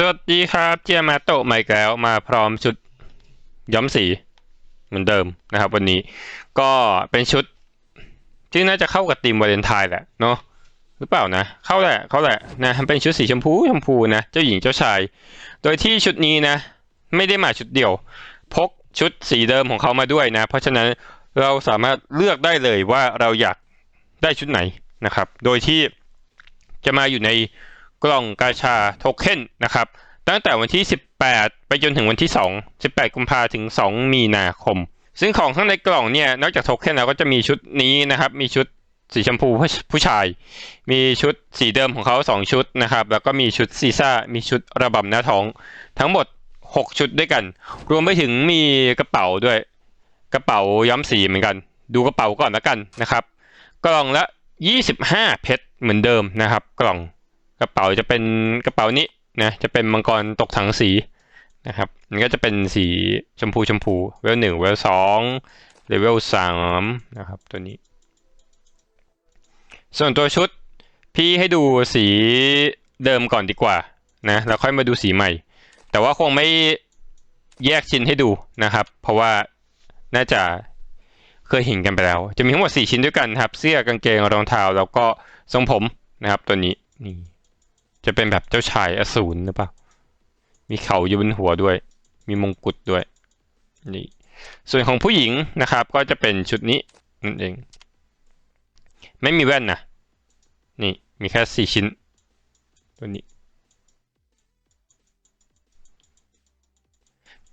สวัสดีครับเจียมาโตะใหม่แล้วมาพร้อมชุดย้อมสีเหมือนเดิมนะครับ วันนี้ก็เป็นชุดที่น่าจะเข้ากับธีมวาเลนไทน์แหละเนาะหรือเปล่านะ เข้าแหละเข้าแหละนะเป็นชุดสีชมพูชมพูนะเจ้าหญิงเจ้าชาย โดยที่ชุดนี้นะ ไม่ได้มาชุดเดียว พกชุดสีเดิมของเขามาด้วยนะ เพราะฉะนั้นเราสามารถเลือกได้เลยว่าเราอยากได้ชุดไหนนะครับ โดยที่จะมาอยู่ใน กล่องกาชาโทเค็นนะครับ ตั้งแต่วันที่ 18 ไปจนถึงวันที่ 2 18 กุมภาถึง 2 มีนาคม ซึ่งของข้างในกล่องเนี่ย นอกจากโทเค็นแล้วก็จะมีชุดนี้นะครับ มีชุดสีชมพูผู้ชาย มีชุดสีเดิมของเขา 2 ชุดนะครับ แล้วก็มีชุดซีซ่า มีชุดระบำหน้าท้อง ทั้งหมด 6 ชุดด้วยกัน รวมไปถึงมีกระเป๋าด้วย กระเป๋าย้อมสีเหมือนกัน ดูกระเป๋าก่อนแล้วกันนะครับ กล่องละ 25 เพชรเหมือนเดิมนะครับ กล่อง กระเป๋าจะเป็นกระเป๋านี้นะจะเป็นมังกรตกถังสีนะครับมันก็จะเป็นสีชมพูชมพูเวลหนึ่งเวลสองเลเวลสามนะครับตัวนี้ ส่วนตัวชุดพี่ให้ดูสีเดิมก่อนดีกว่านะแล้วค่อยมาดูสีใหม่ แต่ว่าคงไม่แยกชิ้นให้ดูนะครับ เพราะว่าน่าจะเคยเห็นกันไปแล้ว จะมีทั้งหมด4ชิ้นด้วยกันครับ เสื้อกางเกงรองเท้าแล้วก็ทรงผมนะครับตัวนี้นี่ จะเป็นแบบเจ้าชายอสูรหรือเปล่า มีเขาอยู่บนหัวด้วย มีมงกุฎด้วย นี่ ส่วนของผู้หญิงนะครับ ก็จะเป็นชุดนี้นั่นเอง ไม่มีแว่นนะ นี่ มีแค่สี่ชิ้น ตัวนี้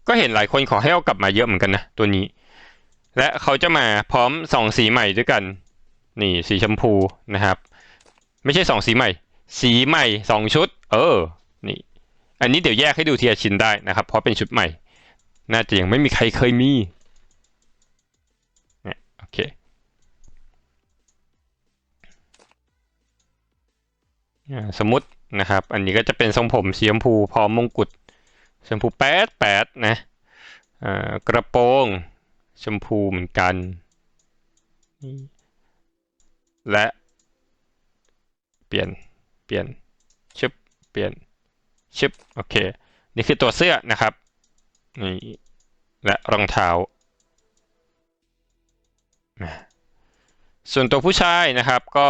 ก็เห็นหลายคนขอให้เอากลับมาเยอะเหมือนกันนะ ตัวนี้ และเขาจะมาพร้อมสองสีใหม่ด้วยกัน นี่ สีชมพูนะครับ ไม่ใช่สองสีใหม่ สีใหม่สองชุด เออ นี่ อันนี้เดี๋ยวแยกให้ดูทีละชิ้นได้นะครับ เพราะเป็นชุดใหม่ น่าจะยังไม่มีใครเคยมีเนี่ยโอเค สมมตินะครับ อันนี้ก็จะเป็นทรงผมสีชมพูพร้อมมงกุฎชมพูแปดแปดนะกระโปรงชมพูเหมือนกัน และเปลี่ยน เปลี่ยนชึบเปลี่ยนชึบโอเค นี่คือตัวเสื้อนะครับนี่และรองเท้า ส่วนตัวผู้ชายนะครับก็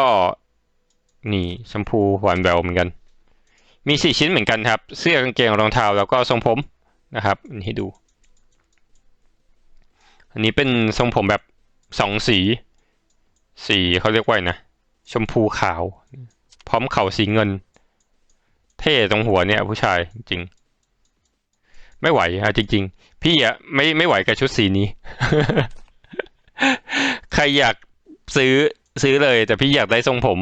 นี่ชมพูหวานแววเหมือนกัน มีสี่ชิ้นเหมือนกันครับ เสื้อกางเกงรองเท้าแล้วก็ทรงผมนะครับนนี้ให้ดู อันนี้เป็นทรงผมแบบสองสี สีเขาเรียกว่านะ ชมพูขาว พร้อมเข่าสีเงิน เท่ตรงหัวเนี่ย ผู้ชายจริง ไม่ไหวอะจริง ๆ พี่อะไม่ไม่ไหวกับชุดสีนี้ ใครอยากซื้อซื้อเลย แต่พี่อยากได้ทรงผม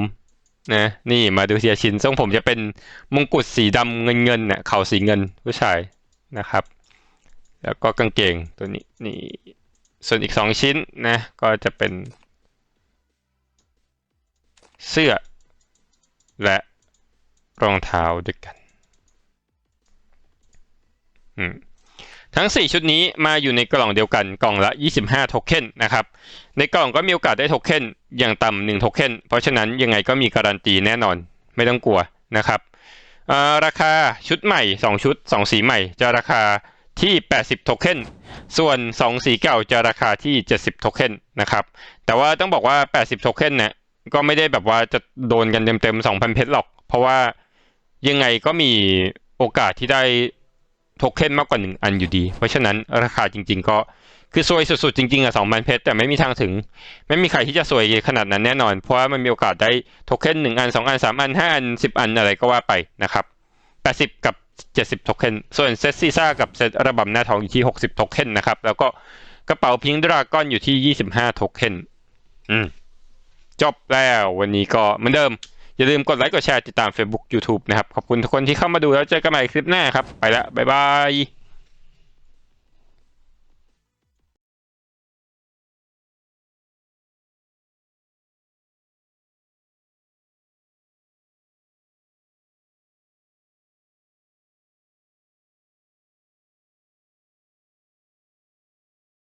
นะนี่มาดูเทียชินทรงผมจะเป็นมงกุฎสีดำเงินเงินเนี่ยเข่าสีเงินผู้ชายนะครับ แล้วก็กางเกงตัวนี้นี่ส่วนอีกสองชิ้นนะ ก็จะเป็น เสื้อ และรองเท้าด้วยกัน ทั้ง 4 ชุดนี้มาอยู่ในกล่องเดียวกันกล่องละ 25 โทเค็นนะครับ ในกล่องก็มีโอกาสได้โทเค็นอย่างต่ำ1โทเค็นเพราะฉะนั้นยังไงก็มีการันตีแน่นอนไม่ต้องกลัวนะครับ ราคาชุดใหม่ 2 ชุด 2 สีใหม่ จะราคาที่ 80 โทเค็น ส่วน 2 สีเก่าจะราคาที่ 70 โทเค็นนะครับ แต่ว่าต้องบอกว่า 80 โทเค็นเนี่ย ก็ไม่ได้แบบว่าจะโดนกันเต็มๆ2,000เพชรหรอก เพราะว่ายังไงก็มีโอกาสที่ได้โทเค็นมากกว่า1อันอยู่ดี เพราะฉะนั้นราคาจริง ๆ ก็คือซวยสุดๆจริงๆอะ2,000เพชรแต่ไม่มีทางถึง ไม่มีใครที่จะซวยขนาดนั้นแน่นอน เพราะว่ามันมีโอกาสได้โทเค็น1อัน2อัน3อัน5อัน10อันอะไรก็ว่าไปนะครับ80กับ70โทเค็นส่วนเซตซีซ่ากับเซตระบำหน้าทองอยู่ที่60โทเค็นนะครับแล้วก็กระเป๋าพิงค์ดราก้อนอยู่ที่25โทเค็นอืม จบแล้ววันนี้ก็เหมือนเดิม อย่าลืมกดไลค์กดแชร์ติดตาม Facebook YouTube นะครับ ขอบคุณทุกคนที่เข้ามาดูแล้วเจอกันใหม่คลิปหน้าครับ ไปแล้วบ๊ายบาย